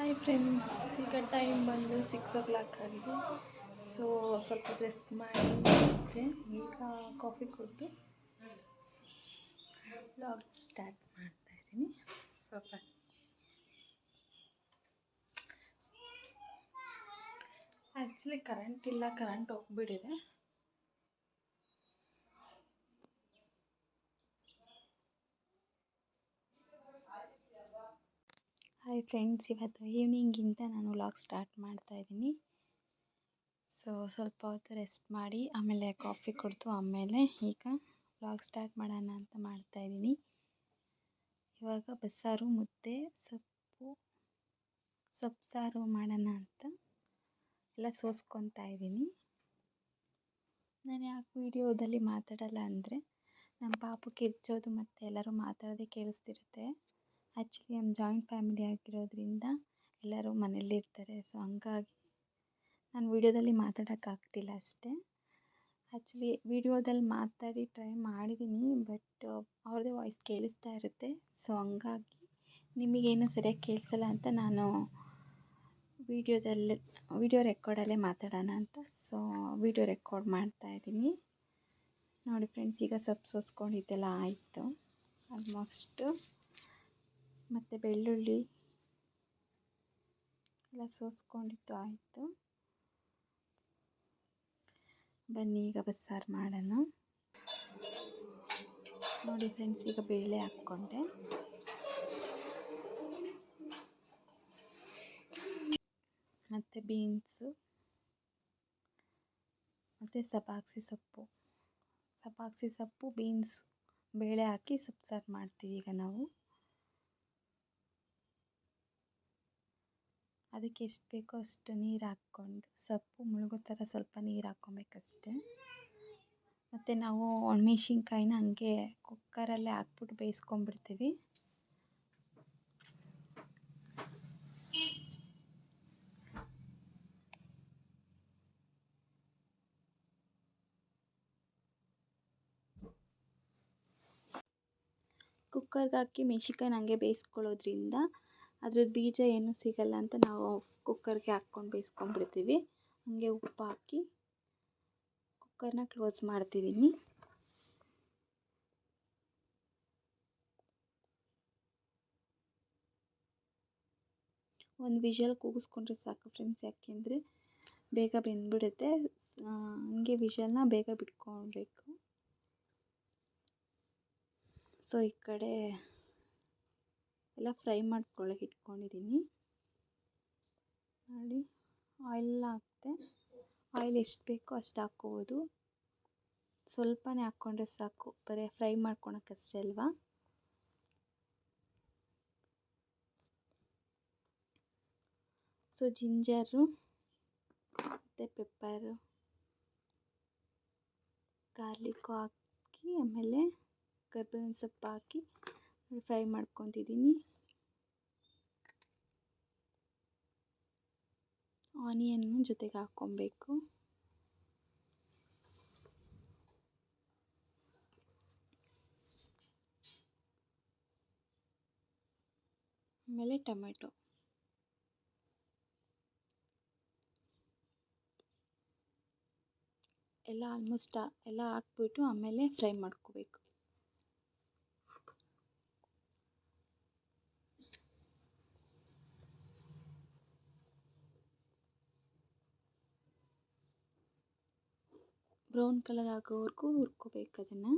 Hi friends ಈಗ time ಬಂದು six o'clock ಆಗಿದೆ. ಸೊ ಸ್ವಲ್ಪ ರೆಸ್ಟ್ ಮಾಡಿ ಈಗ ಕಾಫಿ ಕುಡಿದು ಬ್ಲಾಗ್ ಸ್ಟಾರ್ಟ್ ಮಾಡ್ತಾ ಇದ್ದೀನಿ. ಸ್ವಲ್ಪ ಆ್ಯಕ್ಚುಲಿ ಕರೆಂಟ್ ಇಲ್ಲ ಕರೆಂಟ್ ಹೋಗ್ಬಿಟ್ಟಿದೆ. ಹಾಯ್ ಫ್ರೆಂಡ್ಸ್ ಇವತ್ತು ಈವ್ನಿಂಗಿಂದ ನಾನು ವ್ಲಾಗ್ ಸ್ಟಾರ್ಟ್ ಮಾಡ್ತಾ ಇದ್ದೀನಿ. ಸೊ ಸ್ವಲ್ಪ ಹೊತ್ತು ರೆಸ್ಟ್ ಮಾಡಿ, ಆಮೇಲೆ ಕಾಫಿ ಕುಡಿದು ಆಮೇಲೆ ಈಗ ವ್ಲಾಗ್ ಸ್ಟಾರ್ಟ್ ಮಾಡೋಣ ಅಂತ ಮಾಡ್ತಾ ಇದ್ದೀನಿ. ಇವಾಗ ಬಸ್ಸಾರು, ಮುದ್ದೆ, ಸೊಪ್ಪು ಸೊಪ್ಪು ಸಾರು ಮಾಡೋಣ ಅಂತ ಎಲ್ಲ ಸೋಸ್ಕೊತಾ ಇದ್ದೀನಿ. ನಾನು ಯಾಕೆ ವಿಡಿಯೋದಲ್ಲಿ ಮಾತಾಡಲ್ಲ ಅಂದರೆ, ನಮ್ಮ ಪಾಪು ಕಿರ್ಚೋದು ಮತ್ತು ಎಲ್ಲರೂ ಮಾತಾಡೋದೇ ಕೇಳಿಸ್ತಿರುತ್ತೆ. ಆ್ಯಕ್ಚುಲಿ ನಮ್ಮ ಜಾಯಿಂಟ್ ಫ್ಯಾಮಿಲಿ ಆಗಿರೋದ್ರಿಂದ ಎಲ್ಲರೂ ಮನೇಲಿರ್ತಾರೆ ಸೊ ಹಂಗಾಗಿ ನಾನು ವೀಡಿಯೋದಲ್ಲಿ ಮಾತಾಡೋಕ್ಕಾಗ್ತಿಲ್ಲ ಅಷ್ಟೇ. ಆ್ಯಕ್ಚುಲಿ ವೀಡಿಯೋದಲ್ಲಿ ಮಾತಾಡಿ ಟ್ರೈ ಮಾಡಿದ್ದೀನಿ ಬಟ್ ಅವ್ರದ್ದೇ ವಾಯ್ಸ್ ಕೇಳಿಸ್ತಾ ಇರುತ್ತೆ. ಸೊ ಹಂಗಾಗಿ ನಿಮಗೇನು ಸರಿಯಾಗಿ ಕೇಳಿಸಲ್ಲ ಅಂತ ನಾನು ವೀಡಿಯೋದಲ್ಲಿ, ವೀಡಿಯೋ ರೆಕಾರ್ಡಲ್ಲೇ ಮಾತಾಡೋಣ ಅಂತ. ಸೊ ವೀಡಿಯೋ ರೆಕಾರ್ಡ್ ಮಾಡ್ತಾ ಇದ್ದೀನಿ. ನೋಡಿ ಫ್ರೆಂಡ್ಸ್ ಈಗ ಸಬ್ಸೋಸ್ಕೊಂಡಿದ್ದೆಲ್ಲ ಸೋಸ್ಕೊಂಡಿದ್ದೆಲ್ಲ ಆಯಿತು. ಆಲ್ಮೋಸ್ಟು ಮತ್ತು ಬೆಳ್ಳುಳ್ಳಿ ಎಲ್ಲ ಸೋಸ್ಕೊಂಡಿದ್ದು ಆಯಿತು. ಬನ್ನಿ, ಈಗ ಬಸ್ಸಾರು ಮಾಡೋಣ. ನೋಡಿ ಫ್ರೆಂಡ್ಸ್ ಈಗ ಬೇಳೆ ಹಾಕ್ಕೊಂಡೆ. ಮತ್ತು ಬೀನ್ಸು ಮತ್ತು ಸಬಾಕ್ಸಿ ಸೊಪ್ಪು. ಸಬಾಕ್ಸಿ ಸೊಪ್ಪು ಬೀನ್ಸ್ ಬೇಳೆ ಹಾಕಿ ಸೊಪ್ಪು ಸಾರು ಮಾಡ್ತೀವಿ ಈಗ ನಾವು. ಅದಕ್ಕೆ ಎಷ್ಟು ಬೇಕೋ ಅಷ್ಟು ನೀರು ಹಾಕ್ಕೊಂಡು, ಸೊಪ್ಪು ಮುಳುಗೋ ಥರ ಸ್ವಲ್ಪ ನೀರು ಹಾಕ್ಕೊಬೇಕಷ್ಟೆ. ಮತ್ತು ನಾವು ಒಣಮೆಣ್ಸಿನ್ಕಾಯಿನ ಹಂಗೆ ಕುಕ್ಕರಲ್ಲೇ ಹಾಕ್ಬಿಟ್ಟು ಬೇಯಿಸ್ಕೊಂಬಿಡ್ತೀವಿ ಕುಕ್ಕರ್ಗೆ ಹಾಕಿ ಮೆಣ್ಸಿನ್ಕಾಯಿನ ಹಂಗೆ ಬೇಯಿಸ್ಕೊಳ್ಳೋದ್ರಿಂದ ಅದ್ರದ್ದು ಬೀಜ ಏನೂ ಸಿಗಲ್ಲ ಅಂತ ನಾವು ಕುಕ್ಕರ್ಗೆ ಹಾಕ್ಕೊಂಡು ಬೇಯಿಸ್ಕೊಂಡ್ಬಿಡ್ತೀವಿ. ಹಾಗೆ ಉಪ್ಪು ಹಾಕಿ ಕುಕ್ಕರ್ನ ಕ್ಲೋಸ್ ಮಾಡ್ತಿದ್ದೀನಿ ಒಂದು ವಿಷಲ್ ಕೂಗಿಸ್ಕೊಂಡ್ರೆ ಸಾಕು ಫ್ರೆಂಡ್ಸ್, ಯಾಕೆಂದರೆ ಬೇಗ ಬೆಂದ್ಬಿಡುತ್ತೆ. ಹಂಗೆ ವಿಷಲ್ನ ಬೇಗ ಬಿಟ್ಕೊಳ್ಬೇಕು. ಸೊ ಈ ಕಡೆ ಎಲ್ಲ ಫ್ರೈ ಮಾಡ್ಕೊಳ್ಳೋಕೆ ಇಟ್ಕೊಂಡಿದ್ದೀನಿ. ನೋಡಿ ಆಯಿಲ್ ಹಾಕಿದೆ ಆಯಿಲ್ ಎಷ್ಟು ಬೇಕೋ ಅಷ್ಟು ಹಾಕ್ಕೋಬೋದು. ಸ್ವಲ್ಪನೇ ಹಾಕ್ಕೊಂಡ್ರೆ ಸಾಕು. ಬರೀ ಫ್ರೈ ಮಾಡ್ಕೊಳಕ್ಕಷ್ಟೇ ಅಲ್ವಾ? ಸೊ ಜಿಂಜರು, ಮತ್ತು ಪೆಪ್ಪರು, ಗಾರ್ಲಿಕ್ಕು ಹಾಕಿ, ಆಮೇಲೆ ಕರ್ಬೇವಿನ ಸೊಪ್ಪು ಹಾಕಿ ಫ್ರೈ ಮಾಡ್ಕೊತಿದ್ದೀನಿ ಆನಿಯನ್ನು ಜೊತೆಗೆ ಹಾಕ್ಕೊಬೇಕು. ಆಮೇಲೆ ಟೊಮೆಟೊ. ಎಲ್ಲ ಆಲ್ಮೋಸ್ಟ್ ಎಲ್ಲ ಹಾಕ್ಬಿಟ್ಟು ಆಮೇಲೆ ಫ್ರೈ ಮಾಡ್ಕೋಬೇಕು. ಬ್ರೌನ್ ಕಲರ್ ಆಗೋವರೆಗೂ ಹುರ್ಕೋಬೇಕು ಅದನ್ನು.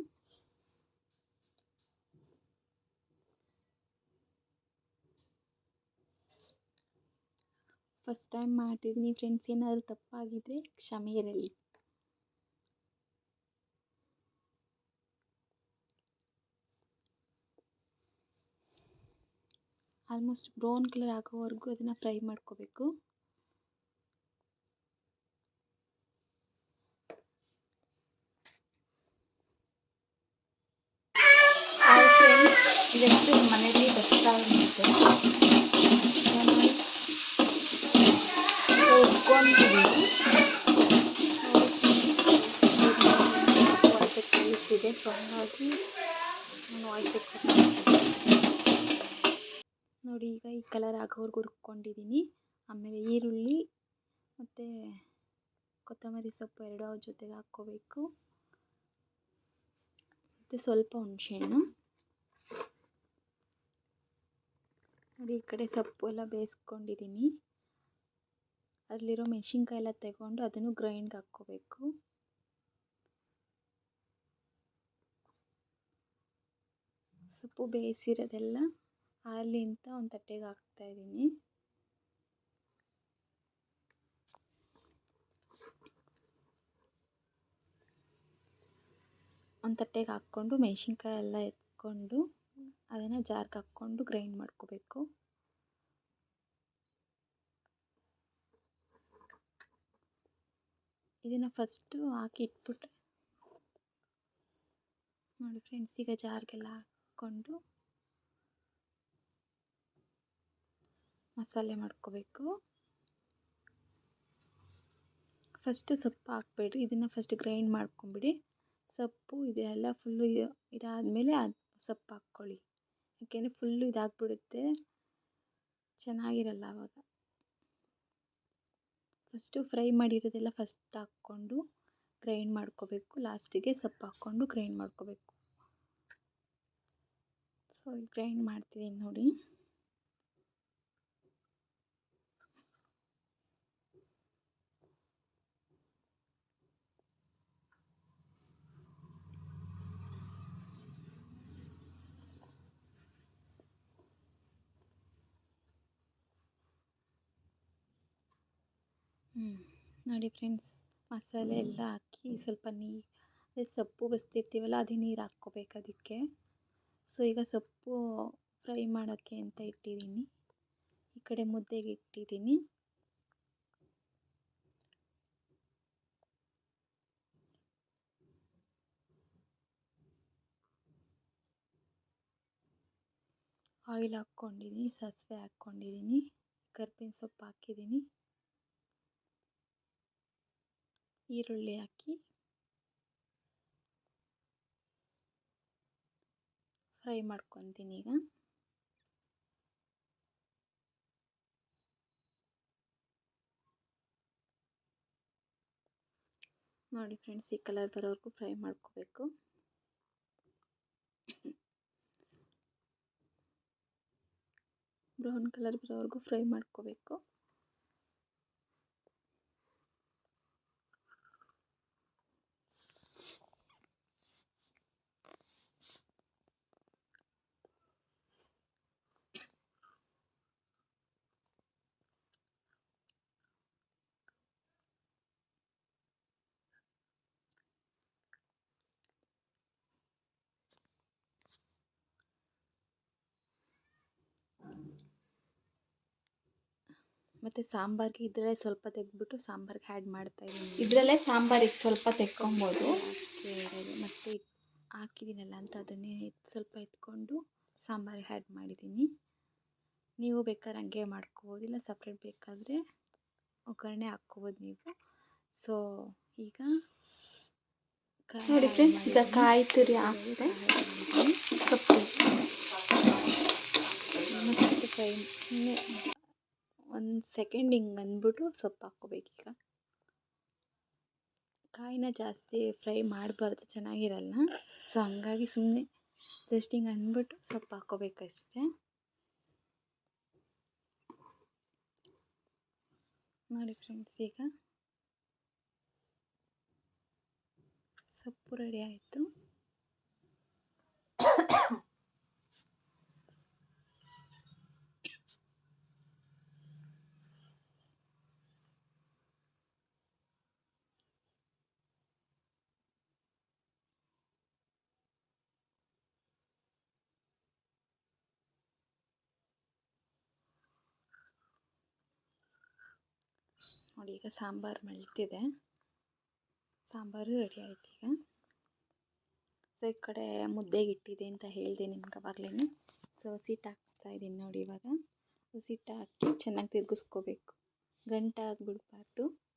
ಫಸ್ಟ್ ಟೈಮ್ ಮಾಡ್ತಿದ್ದೀನಿ ಫ್ರೆಂಡ್ಸ್ ಏನಾದರೂ ತಪ್ಪಾಗಿದ್ದರೆ ಕ್ಷಮೆ ಇರಲಿ. ಆಲ್ಮೋಸ್ಟ್ ಬ್ರೌನ್ ಕಲರ್ ಆಗೋವರೆಗೂ ಅದನ್ನು ಫ್ರೈ ಮಾಡ್ಕೋಬೇಕು ಇದೆಷ್ಟು ಮನೆಯಲ್ಲಿ ಬಸ್ಸಾಗುತ್ತೆ ಉಟ್ಕೊಂತೀವಿ ವಾಯ್ಸ್ ಕೇಳಿಸ್ತಿದೆ ಸೊ ಹಾಗಾಗಿ ನಾನು ವಾಯ್ಸ್ ನೋಡಿ ಈಗ ಈ ಕಲರ್ ಆಗೋವರೆಗೂ ಹುರ್ಕೊಂಡಿದ್ದೀನಿ ಆಮೇಲೆ ಈರುಳ್ಳಿ ಮತ್ತು ಕೊತ್ತಂಬರಿ ಸೊಪ್ಪು ಎರಡು ಅವ್ರ ಜೊತೆಗೆ ಹಾಕ್ಕೋಬೇಕು. ಮತ್ತು ಸ್ವಲ್ಪ ಹುಣಸೆಹಣ್ಣು. ನೋಡಿ, ಈ ಕಡೆ ಸೊಪ್ಪು ಎಲ್ಲ ಬೇಯಿಸ್ಕೊಂಡಿದ್ದೀನಿ ಅದರಲ್ಲಿರೋ ಮೆಣಸಿನ್ಕಾಯಿ ಎಲ್ಲ ತಗೊಂಡು ಅದನ್ನು ಗ್ರೈಂಡ್ಗೆ ಹಾಕ್ಕೋಬೇಕು. ಸೊಪ್ಪು ಬೇಯಿಸಿರೋದೆಲ್ಲ ಅಂತ ಒಂದು ತಟ್ಟೆಗೆ ಹಾಕ್ತಾಯಿದ್ದೀನಿ ಒಂದು ತಟ್ಟೆಗೆ ಹಾಕ್ಕೊಂಡು ಮೆಣಸಿನ್ಕಾಯಿ ಎಲ್ಲ ಎತ್ಕೊಂಡು ಅದನ್ನು ಜಾರ್ಗೆ ಹಾಕ್ಕೊಂಡು ಗ್ರೈಂಡ್ ಮಾಡ್ಕೋಬೇಕು. ಇದನ್ನು ಫಸ್ಟು ಹಾಕಿ ಇಟ್ಬಿಟ್ರೆ, ನೋಡಿ ಫ್ರೆಂಡ್ಸ್, ಈಗ ಜಾರ್ಗೆಲ್ಲ ಹಾಕ್ಕೊಂಡು ಮಸಾಲೆ ಮಾಡ್ಕೋಬೇಕು. ಫಸ್ಟು ಸೊಪ್ಪು ಹಾಕ್ಬೇಡ್ರಿ. ಇದನ್ನು ಫಸ್ಟ್ ಗ್ರೈಂಡ್ ಮಾಡ್ಕೊಂಬಿಡಿ. ಸೊಪ್ಪು ಇದೆಲ್ಲ ಫುಲ್ಲು ಇದಾದಮೇಲೆ ಅದು ಸೊಪ್ಪು ಹಾಕ್ಕೊಳ್ಳಿ. ಯಾಕೆಂದರೆ ಫುಲ್ಲು ಇದಾಗ್ಬಿಡುತ್ತೆ. ಚೆನ್ನಾಗಿರಲ್ಲ ಆವಾಗ ಫಸ್ಟು ಫ್ರೈ ಮಾಡಿರೋದೆಲ್ಲ ಫಸ್ಟ್ ಹಾಕ್ಕೊಂಡು ಗ್ರೈಂಡ್ ಮಾಡ್ಕೋಬೇಕು. ಲಾಸ್ಟಿಗೆ ಸೊಪ್ಪು ಹಾಕ್ಕೊಂಡು ಗ್ರೈಂಡ್ ಮಾಡ್ಕೋಬೇಕು. ಸೊ ಗ್ರೈಂಡ್ ಮಾಡ್ತಿದ್ದೀನಿ ನೋಡಿ. ಹ್ಞೂ ನೋಡಿ ಫ್ರೆಂಡ್ಸ್, ಮಸಾಲೆ ಎಲ್ಲ ಹಾಕಿ ಸ್ವಲ್ಪ ನೀರು ಸೊಪ್ಪು ಬಸ್ತಿರ್ತೀವಲ್ಲ ಅದೇ ನೀರು ಹಾಕ್ಕೋಬೇಕು ಅದಕ್ಕೆ. ಸೊ ಈಗ ಸೊಪ್ಪು ಫ್ರೈ ಮಾಡೋಕ್ಕೆ ಅಂತ ಇಟ್ಟಿದ್ದೀನಿ. ಈ ಕಡೆ ಮುದ್ದೆಗೆ ಇಟ್ಟಿದ್ದೀನಿ. ಆಯಿಲ್ ಹಾಕ್ಕೊಂಡಿದ್ದೀನಿ, ಸಾಸಿವೆ ಹಾಕ್ಕೊಂಡಿದ್ದೀನಿ, ಕರ್ಬೇವಿನ ಸೊಪ್ಪು ಹಾಕಿದ್ದೀನಿ. ಈರುಳ್ಳಿ ಹಾಕಿ ಫ್ರೈ ಮಾಡ್ಕೊತೀನಿ ಈಗ ನೋಡಿ ಫ್ರೆಂಡ್ಸ್ ಈ ಕಲರ್ ಬರೋವರೆಗೂ ಫ್ರೈ ಮಾಡ್ಕೋಬೇಕು ಬ್ರೌನ್ ಕಲರ್ ಬರೋವರೆಗೂ ಫ್ರೈ ಮಾಡ್ಕೋಬೇಕು ಮತ್ತು ಸಾಂಬಾರಿಗೆ ಇದರಲ್ಲೇ ಸ್ವಲ್ಪ ತೆಗೆದ್ಬಿಟ್ಟು ಸಾಂಬಾರಿಗೆ ಆ್ಯಡ್ ಮಾಡ್ತಾಯಿದ್ದೀನಿ ಇದರಲ್ಲೇ ಸಾಂಬಾರಿಗೆ ಸ್ವಲ್ಪ ತೆಕ್ಕೊಬೋದು. ಮತ್ತು ಹಾಕಿದ್ದೀನಲ್ಲ ಅಂತ ಅದನ್ನೇ ಸ್ವಲ್ಪ ಎತ್ಕೊಂಡು ಸಾಂಬಾರಿಗೆ ಆ್ಯಡ್ ಮಾಡಿದ್ದೀನಿ. ನೀವು ಬೇಕಾದ್ರೆ ಹಂಗೆ ಮಾಡ್ಕೋಬೋದು ಇಲ್ಲ ಸಪ್ರೇಟ್ ಬೇಕಾದರೆ ಒಗ್ಗರಣೆ ಹಾಕ್ಕೋಬೋದು ನೀವು. ಸೊ ಈಗ ನೋಡಿ ಫ್ರೆಂಡ್ಸ್ ಈಗ ಕಾಯಿ ತುರಿ ಹಾಕಿದೆ ಸಪ್ರೇಟ್ ಮತ್ತು ಫ್ರೈ ಒಂದು ಸೆಕೆಂಡ್ ಹಿಂಗೆ ಅಂದ್ಬಿಟ್ಟು ಸೊಪ್ಪು ಹಾಕ್ಕೋಬೇಕೀಗ ಕಾಯಿನ ಜಾಸ್ತಿ ಫ್ರೈ ಮಾಡಬಾರ್ದು, ಚೆನ್ನಾಗಿರಲ್ಲ. ಸೊ ಹಂಗಾಗಿ ಸುಮ್ಮನೆ ಜಸ್ಟ್ ಹಿಂಗೆ ಅಂದ್ಬಿಟ್ಟು ಸೊಪ್ಪು ಹಾಕ್ಕೋಬೇಕಷ್ಟೆ. ನೋಡಿ ಫ್ರೆಂಡ್ಸ್ ಈಗ ಸೊಪ್ಪು ರೆಡಿ ಆಯಿತು. ನೋಡಿ, ಈಗ ಸಾಂಬಾರು ಮಳಿತಿದೆ ಸಾಂಬಾರು ರೆಡಿ ಆಯ್ತು ಈಗ. ಸೊ ಈ ಕಡೆ ಮುದ್ದೆಗೆ ಇಟ್ಟಿದೆ ಅಂತ ಹೇಳಿದೆ ನಿಮ್ಗೆ ಅವಾಗಲೇ ಸೊ ಸೀಟ್ ಹಾಕ್ತಾ ಇದ್ದೀನಿ ನೋಡಿ ಇವಾಗ. ಹಸಿಟ್ಟು ಹಾಕಿ ಚೆನ್ನಾಗಿ ತಿರುಗಿಸ್ಕೋಬೇಕು. ಗಂಟಾಗ್ಬಿಡ್ಬಾರ್ದು ನಾನು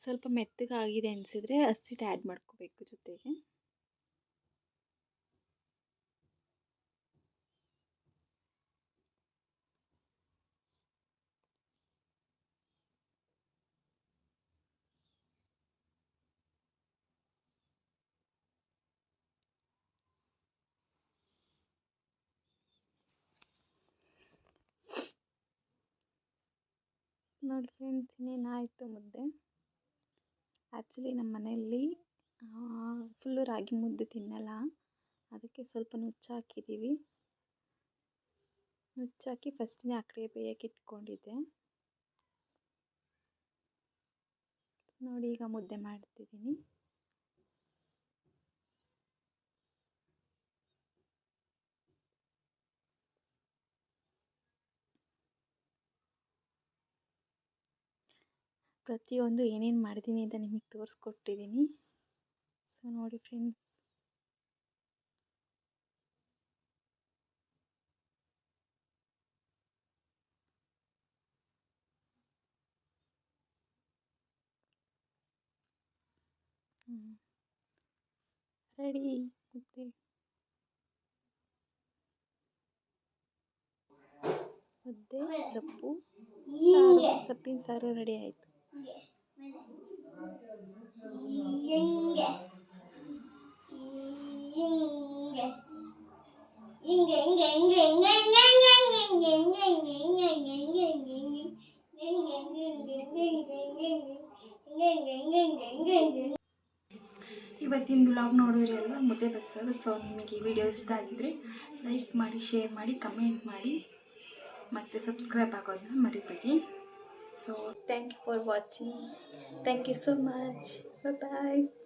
ಸ್ವಲ್ಪ ಮೆತ್ತಗಾಗಿದೆ ಅನಿಸಿದ್ರೆ ಹಸಿಟ್ಟು ಆ್ಯಡ್ ಮಾಡ್ಕೋಬೇಕು ಜೊತೆಗೆ. ನೋಡಿ ಫ್ರೆಂಡ್ಸ್ ಇನ್ನೇನಾಯಿತು ಮುದ್ದೆ? ಆ್ಯಕ್ಚುಲಿ ನಮ್ಮ ಮನೆಯಲ್ಲಿ ಫುಲ್ಲು ರಾಗಿ ಮುದ್ದೆ ತಿನ್ನಲ್ಲ. ಅದಕ್ಕೆ ಸ್ವಲ್ಪ ನುಚ್ಚು ಹಾಕಿದ್ದೀವಿ ನುಚ್ಚಾಕಿ ಫಸ್ಟ್ನೇ ಆ ಕಡೆ ಬೇಯಕ್ಕೆ ಇಟ್ಕೊಂಡಿದ್ದೆ. ನೋಡಿ ಈಗ ಮುದ್ದೆ ಮಾಡ್ತಿದ್ದೀನಿ. ಪ್ರತಿಯೊಂದು ಏನೇನು ಮಾಡಿದ್ದೀನಿ ಅಂತ ನಿಮಗೆ ತೋರಿಸ್ಕೊಟ್ಟಿದ್ದೀನಿ ಸೊ ನೋಡಿ ಫ್ರೆಂಡ್ಸ್ ರೆಡಿ ಮುದ್ದೆ ಮುದ್ದೆ ಸೊಪ್ಪು ಸೊಪ್ಪಿನ ಸಾರು ರೆಡಿ ಆಯಿತು. ಹಿಂಗೆ ಹಿಂಗೆ ಹಿಂಗೆ ಹಿಂಗೆ ಹಿಂಗೆ ಹಿಂಗೆ ಹಿಂಗೆ ಹಿಂಗೆ ಹಿಂಗೆ ಹಿಂಗೆ ಹಿಂಗೆ ಹಿಂಗೆ ಇವತ್ತಿನ ಬ್ಲಾಗ್ ನೋಡಿದ್ರಲ್ಲ ಮುದ್ದೆ ಬಸ್ಸರು ಸೊ ನಿಮಗೆ ಈ ವಿಡಿಯೋ ಇಷ್ಟ ಆಗಿದ್ರೆ ಲೈಕ್ ಮಾಡಿ ಶೇರ್ ಮಾಡಿ ಕಮೆಂಟ್ ಮಾಡಿ ಮತ್ತು ಸಬ್ಸ್ಕ್ರೈಬ್ ಆಗೋದನ್ನ ಮರಿಬೇಡಿ. so thank you for watching. Thank you so much. Bye bye